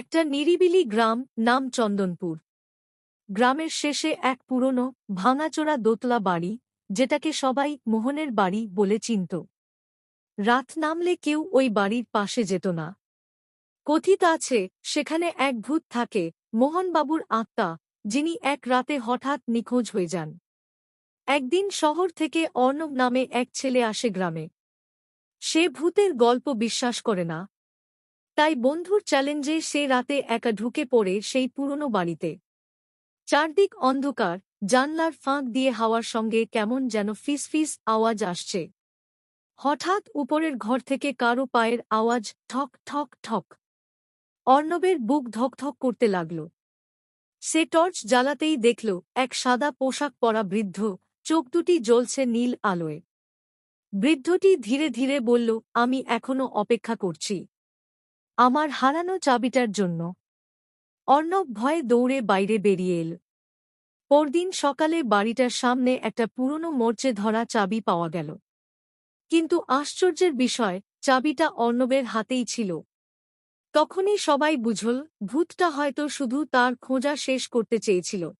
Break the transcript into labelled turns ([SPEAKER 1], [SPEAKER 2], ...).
[SPEAKER 1] একটা নিরিবিলি গ্রাম, নাম চন্দনপুর। গ্রামের শেষে এক পুরনো, ভাঙাচোরা দোতলা বাড়ি, যেটাকে সবাই মোহনের বাড়ি বলে চিনত। রাত নামলে কেউ ওই বাড়ির পাশে যেত না। কথিত আছে, সেখানে এক ভূত থাকে, মোহনবাবুর আত্মা, যিনি এক রাতে হঠাৎ নিখোঁজ হয়ে যান। একদিন শহর থেকে অর্ণব নামে এক ছেলে আসে গ্রামে। সে ভূতের গল্প বিশ্বাস করে না তাই বন্ধুর চ্যালেঞ্জে সে রাতে একা ঢুকে পড়ে সেই পুরনো বাড়িতে। চারদিক অন্ধকার, জানলার ফাঁক দিয়ে হাওয়ার সঙ্গে কেমন যেন ফিস ফিস আওয়াজ আসছে। হঠাৎ উপরের ঘর থেকে কারও পায়ের আওয়াজ ঠক ঠক ঠক। অর্ণবের বুক ধকধক করতে লাগল। সে টর্চ জ্বালাতেই দেখল, এক সাদা পোশাক পরা বৃদ্ধ, চোখ দুটি জ্বলছে নীল আলোয়। বৃদ্ধটি ধীরে ধীরে বলল, আমি এখনও অপেক্ষা করছি। আমার হারানো চাবিটার জন্য। অর্ণব ভয়ে দৌড়ে বাইরে বেরিয়ে এল। পরদিন সকালে বাড়িটার সামনে একটা পুরনো মোর্চে ধরা চাবি পাওয়া গেল। কিন্তু আশ্চর্যের বিষয়, চাবিটা অর্ণবের হাতেই ছিল। তখনই সবাই বুঝল, ভূতটা হয়তো শুধু তার খোঁজা শেষ করতে চেয়েছিল।